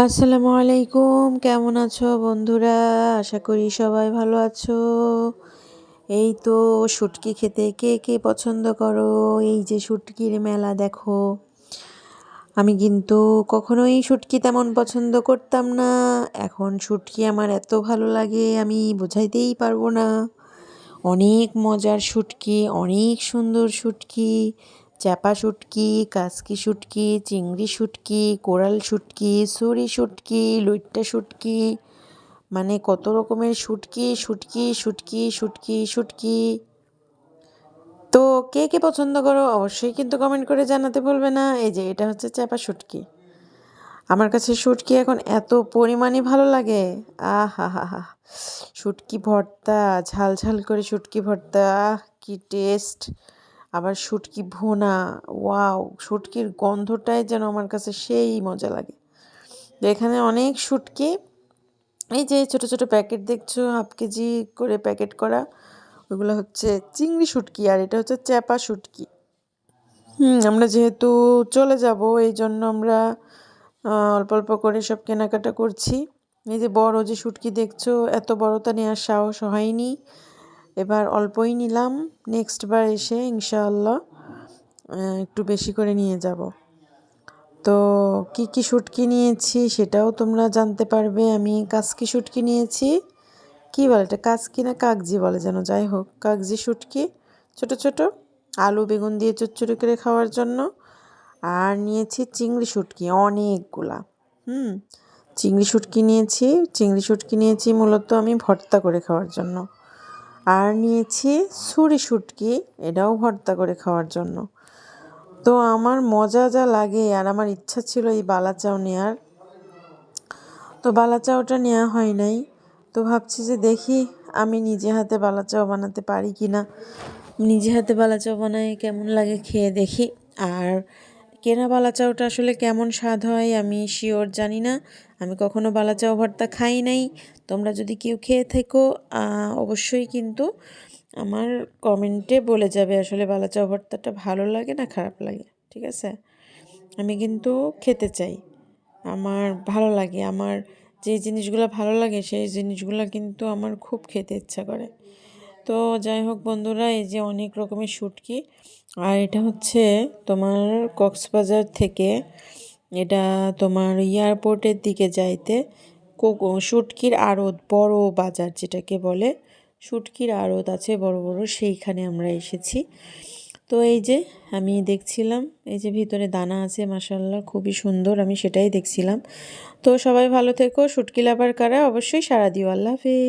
আসসালামু আলাইকুম। কেমন আছো বন্ধুরা? আশা করি সবাই ভালো আছো। এই তো শুটকি খেতে কে কে পছন্দ করো? এই যে শুটকির মেলা দেখো। আমি কিন্তু কখনোই শুটকি তেমন পছন্দ করতাম না। এখন শুটকি আমার এত ভালো লাগে, আমি বোঝাইতেই পারব না। অনেক মজার শুটকি, অনেক সুন্দর শুটকি। চ্যাপা শুটকি, কাসকি শুটকি, চিংড়ি শুটকি, কোরাল শুটকি, সুরি শুটকি, লইট্টা শুটকি মানে কত রকমের শুটকি শুটকি শুটকি শুটকি শুটকি। তো কে কে পছন্দ করো অবশ্যই কিন্তু কমেন্ট করে জানাতে বলবে না। এই যে এটা হচ্ছে চ্যাপা শুটকি। আমার কাছে শুটকি এখন এত পরিমাণে ভালো লাগে। আহ হা হা শুটকি ভর্তা, ঝাল ঝাল করে শুটকি ভর্তা কি টেস্ট আবার শুটকি ভোনা, ওয়াও, শুটকির গন্ধটাই যেন আমার কাছে সেই মজা লাগে। এখানে অনেক শুটকি, এই যে ছোট ছোট প্যাকেট দেখছ, হাফ কেজি করে প্যাকেট করা, ওগুলো হচ্ছে চিংড়ি শুটকি আর এটা হচ্ছে চ্যাপা শুটকি। হুম, আমরা যেহেতু চলে যাব, এই জন্য আমরা অল্প অল্প করে সব কেনাকাটা করছি। এই যে বড় যে শুটকি দেখছ, এত বড়টা নেওয়ার সাহস হয়নি। এবার অল্পই নিলাম। নেক্সট বার এসে ইনশাআল্লাহ একটু বেশি করে নিয়ে যাব। তো কি কি শুটকি নিয়েছি সেটাও তোমরা জানতে পারবে। আমি কাসকি শুটকি নিয়েছি। কী বলে এটা? কাসকি না কাগজি বলে যেন? যাই হোক, কাগজি শুটকি। ছোট ছোট। আলু, বেগুন দিয়ে চচ্চড়ি করে খাওয়ার জন্য। আর নিয়েছি চিংড়ি শুটকি, অনেকগুলা। হুম, চিংড়ি শুটকি নিয়েছি। চিংড়ি শুটকি নিয়েছি মূলত আমি ভর্তা করে খাওয়ার জন্য। আর নিয়েছি ছুরি শুটকি, এটাও ভর্তা করে খাওয়ার জন্য। তো আমার মজা যা লাগে, আর আমার ইচ্ছা ছিল এই বালাচাও নেওয়ার তো বালা বালাচাওটা নেওয়া হয় নাই। তো ভাবছি যে দেখি আমি নিজে হাতে বালা বালাচাও বানাতে পারি কি না নিজে হাতে বালাচাও বানাই কেমন লাগে খেয়ে দেখি। আর কেনা বালা চাউটা আসলে কেমন স্বাদ হয় আমি শিওর জানি না। আমি কখনো বালা চাউ ভর্তা খাই নাই। তোমরা যদি কেউ খেয়ে থেকো অবশ্যই কিন্তু আমার কমেন্টে বলে যাবে আসলে বালা চাউ ভর্তাটা ভালো লাগে না খারাপ লাগে, ঠিক আছে? আমি কিন্তু খেতে চাই। আমার ভালো লাগে, আমার যে জিনিসগুলো ভালো লাগে সেই জিনিসগুলো কিন্তু আমার খুব খেতে ইচ্ছা করে। তো যাই হোক বন্ধুরা, এই যে অনেক রকমের শুটকি। আর এটা হচ্ছে তোমার কক্সবাজার থেকে। এটা তোমার এয়ারপোর্টের দিকে যাইতে। শুটকির আড়ত, বড় বাজার যেটাকে বলে, শুটকির আড়ত আছে, বড় বড়, সেইখানে আমরা এসেছি। তো এই যে আমি দেখছিলাম, এই যে ভিতরে দানা আছে মাসাল্লাহ খুবই সুন্দর, আমি সেটাই দেখছিলাম। তো সবাই ভালো থেকো, শুটকি লাভার কারা, অবশ্যই সারা দিও, আল্লাহ হাফিজ।